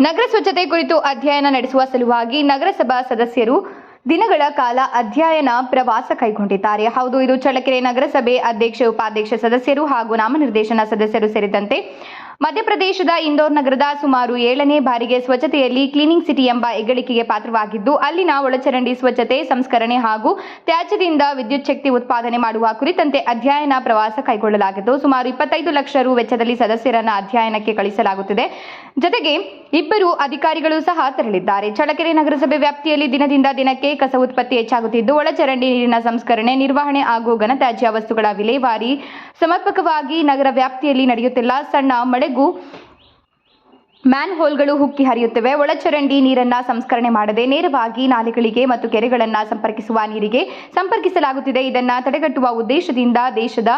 ನಗರ ಸ್ವಚ್ಛತೆ ಕುರಿತು ಅಧ್ಯಯನ ನಡೆಸುವ ಸಲುವಾಗಿ ನಗರಸಭಾ ಸದಸ್ಯರು ದಿನಗಳ ಕಾಲ ಅಧ್ಯಯನ ಪ್ರವಾಸ ಕೈಗೊಂಡಿದ್ದಾರೆ. ಹೌದು, ಇದು ಚಳ್ಳಕೆರೆ ನಗರಸಭೆ ಅಧ್ಯಕ್ಷ, ಉಪಾಧ್ಯಕ್ಷ ಸದಸ್ಯರು ಹಾಗೂ ನಾಮನಿರ್ದೇಶನ ಸದಸ್ಯರು ಸೇರಿದಂತೆ ಮಧ್ಯಪ್ರದೇಶದ ಇಂದೋರ್ ನಗರದ ಸುಮಾರು ಏಳನೇ ಬಾರಿಗೆ ಸ್ವಚ್ಛತೆಯಲ್ಲಿ ಕ್ಲೀನಿಂಗ್ ಸಿಟಿ ಎಂಬ ಹೆಗ್ಗಳಿಕೆಗೆ ಪಾತ್ರವಾಗಿದ್ದು, ಅಲ್ಲಿನ ಒಳಚರಂಡಿ ಸ್ವಚ್ಛತೆ, ಸಂಸ್ಕರಣೆ ಹಾಗೂ ತ್ಯಾಜ್ಯದಿಂದ ವಿದ್ಯುತ್ ಶಕ್ತಿ ಉತ್ಪಾದನೆ ಮಾಡುವ ಕುರಿತಂತೆ ಅಧ್ಯಯನ ಪ್ರವಾಸ ಕೈಗೊಳ್ಳಲಾಗಿದ್ದು, ಸುಮಾರು ಇಪ್ಪತ್ತೈದು ಲಕ್ಷ ರು ವೆಚ್ಚದಲ್ಲಿ ಸದಸ್ಯರನ್ನ ಅಧ್ಯಯನಕ್ಕೆ ಕಳಿಸಲಾಗುತ್ತಿದೆ. ಜೊತೆಗೆ ಇಬ್ಬರು ಅಧಿಕಾರಿಗಳು ಸಹ ತೆರಳಿದ್ದಾರೆ. ಚಳಕೆರೆ ನಗರಸಭೆ ವ್ಯಾಪ್ತಿಯಲ್ಲಿ ದಿನದಿಂದ ದಿನಕ್ಕೆ ಕಸ ಉತ್ಪತ್ತಿ ಹೆಚ್ಚಾಗುತ್ತಿದ್ದು, ಒಳಚರಂಡಿ ನೀರಿನ ಸಂಸ್ಕರಣೆ, ನಿರ್ವಹಣೆ ಹಾಗೂ ಘನತ್ಯಾಜ್ಯ ವಸ್ತುಗಳ ವಿಲೇವಾರಿ ಸಮರ್ಪಕವಾಗಿ ನಗರ ವ್ಯಾಪ್ತಿಯಲ್ಲಿ ನಡೆಯುತ್ತಿಲ್ಲ. ಸಣ್ಣ emprego ಮ್ಯಾನ್ ಹೋಲ್ಗಳು ಹುಕ್ಕಿ ಹರಿಯುತ್ತವೆ. ಒಳಚರಂಡಿ ನೀರನ್ನ ಸಂಸ್ಕರಣೆ ಮಾಡದೆ ನೇರವಾಗಿ ನಾಲೆಗಳಿಗೆ ಮತ್ತು ಕೆರೆಗಳನ್ನ ಸಂಪರ್ಕಿಸುವ ನೀರಿಗೆ ಸಂಪರ್ಕಿಸಲಾಗುತ್ತಿದೆ. ಇದನ್ನ ತಡೆಗಟ್ಟುವ ಉದ್ದೇಶದಿಂದ ದೇಶದ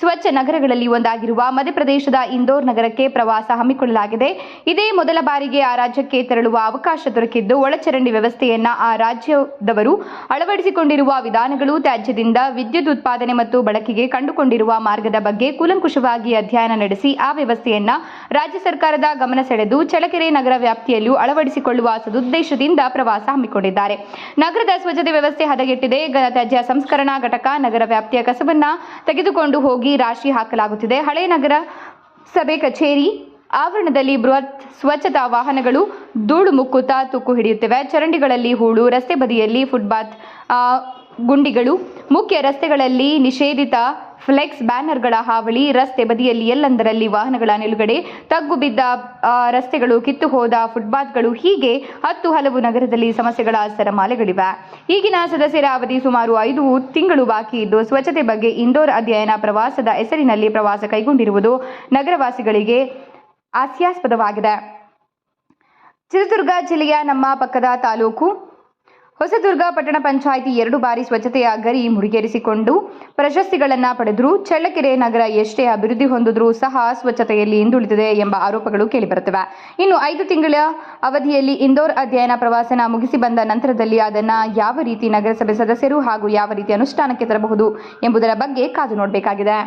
ಸ್ವಚ್ಛ ನಗರಗಳಲ್ಲಿ ಒಂದಾಗಿರುವ ಮಧ್ಯಪ್ರದೇಶದ ಇಂದೋರ್ ನಗರಕ್ಕೆ ಪ್ರವಾಸ ಹಮ್ಮಿಕೊಳ್ಳಲಾಗಿದೆ. ಇದೇ ಮೊದಲ ಬಾರಿಗೆ ಆ ರಾಜ್ಯಕ್ಕೆ ತೆರಳುವ ಅವಕಾಶ ದೊರಕಿದ್ದು, ಒಳಚರಂಡಿ ವ್ಯವಸ್ಥೆಯನ್ನ ಆ ರಾಜ್ಯದವರು ಅಳವಡಿಸಿಕೊಂಡಿರುವ ವಿಧಾನಗಳು ತ್ಯಾಜ್ಯದಿಂದ ವಿದ್ಯುತ್ ಉತ್ಪಾದನೆ ಮತ್ತು ಬಳಕೆಗೆ ಕಂಡುಕೊಂಡಿರುವ ಮಾರ್ಗದ ಬಗ್ಗೆ ಕೂಲಂಕುಷವಾಗಿ ಅಧ್ಯಯನ ನಡೆಸಿ ಆ ವ್ಯವಸ್ಥೆಯನ್ನ ರಾಜ್ಯ ಸರ್ಕಾರದ ಗಮನ ಸೆಳೆದು ಚಳ್ಳಕೆರೆ ನಗರ ವ್ಯಾಪ್ತಿಯಲ್ಲೂ ಅಳವಡಿಸಿಕೊಳ್ಳುವ ಸದುದ್ದೇಶದಿಂದ ಪ್ರವಾಸ ಹಮ್ಮಿಕೊಂಡಿದ್ದಾರೆ. ನಗರದ ಸ್ವಚ್ಛತೆ ವ್ಯವಸ್ಥೆ ಹದಗೆಟ್ಟಿದೆ. ಘನತ್ಯಾಜ್ಯ ಸಂಸ್ಕರಣಾ ಘಟಕ ನಗರ ವ್ಯಾಪ್ತಿಯ ಕಸವನ್ನ ತೆಗೆದುಕೊಂಡು ಹೋಗಿ ರಾಶಿ ಹಾಕಲಾಗುತ್ತಿದೆ. ಹಳೆ ನಗರ ಸಭೆ ಕಚೇರಿ ಆವರಣದಲ್ಲಿ ಬೃಹತ್ ಸ್ವಚ್ಛತಾ ವಾಹನಗಳು ಧೂಳು ಮುಕ್ಕುತ್ತಾ ತುಕ್ಕು ಹಿಡಿಯುತ್ತಿವೆ. ಚರಂಡಿಗಳಲ್ಲಿ ಹೂಳು, ರಸ್ತೆ ಬದಿಯಲ್ಲಿ ಫುಟ್ಪಾತ್ ಗುಂಡಿಗಳು, ಮುಖ್ಯ ರಸ್ತೆಗಳಲ್ಲಿ ನಿಷೇಧಿತ ಫ್ಲೆಕ್ಸ್ ಬ್ಯಾನರ್ಗಳ ಹಾವಳಿ, ರಸ್ತೆ ಬದಿಯಲ್ಲಿ ಎಲ್ಲೆಂದರಲ್ಲಿ ವಾಹನಗಳ ನಿಲುಗಡೆ, ತಗ್ಗು ಬಿದ್ದ ರಸ್ತೆಗಳು ಕಿತ್ತು ಹೋದ ಫುಟ್ಪಾತ್ಗಳು ಹೀಗೆ ಹತ್ತು ಹಲವು ನಗರದಲ್ಲಿ ಸಮಸ್ಯೆಗಳ ಸರಮಾಲೆಗಳಿವೆ. ಈಗಿನ ಸದಸ್ಯರ ಅವಧಿ ಸುಮಾರು ಐದು ತಿಂಗಳು ಬಾಕಿ ಇದ್ದು, ಸ್ವಚ್ಛತೆ ಬಗ್ಗೆ ಇಂದೋರ್ ಅಧ್ಯಯನ ಪ್ರವಾಸದ ಹೆಸರಿನಲ್ಲಿ ಪ್ರವಾಸ ಕೈಗೊಂಡಿರುವುದು ನಗರವಾಸಿಗಳಿಗೆ ಹಾಸ್ಯಾಸ್ಪದವಾಗಿದೆ. ಚಿತ್ರದುರ್ಗ ಜಿಲ್ಲೆಯ ನಮ್ಮ ಪಕ್ಕದ ತಾಲೂಕು ಹೊಸದುರ್ಗ ಪಟ್ಟಣ ಪಂಚಾಯಿತಿ ಎರಡು ಬಾರಿ ಸ್ವಚ್ಛತೆಯ ಗರಿ ಮುಡಿಗೇರಿಸಿಕೊಂಡು ಪ್ರಶಸ್ತಿಗಳನ್ನು ಪಡೆದರೂ, ಚಳ್ಳಕೆರೆ ನಗರ ಎಷ್ಟೇ ಅಭಿವೃದ್ಧಿ ಹೊಂದಿದ್ರೂ ಸಹ ಸ್ವಚ್ಛತೆಯಲ್ಲಿ ಹಿಂದುಳಿದಿದೆ ಎಂಬ ಆರೋಪಗಳು ಕೇಳಿಬರುತ್ತವೆ. ಇನ್ನು ಐದು ತಿಂಗಳ ಅವಧಿಯಲ್ಲಿ ಇಂದೋರ್ ಅಧ್ಯಯನ ಪ್ರವಾಸನ ಮುಗಿಸಿ ಬಂದ ನಂತರದಲ್ಲಿ ಅದನ್ನ ಯಾವ ರೀತಿ ನಗರಸಭೆ ಸದಸ್ಯರು ಹಾಗೂ ಯಾವ ರೀತಿ ಅನುಷ್ಠಾನಕ್ಕೆ ತರಬಹುದು ಎಂಬುದರ ಬಗ್ಗೆ ಕಾದು ನೋಡಬೇಕಾಗಿದೆ.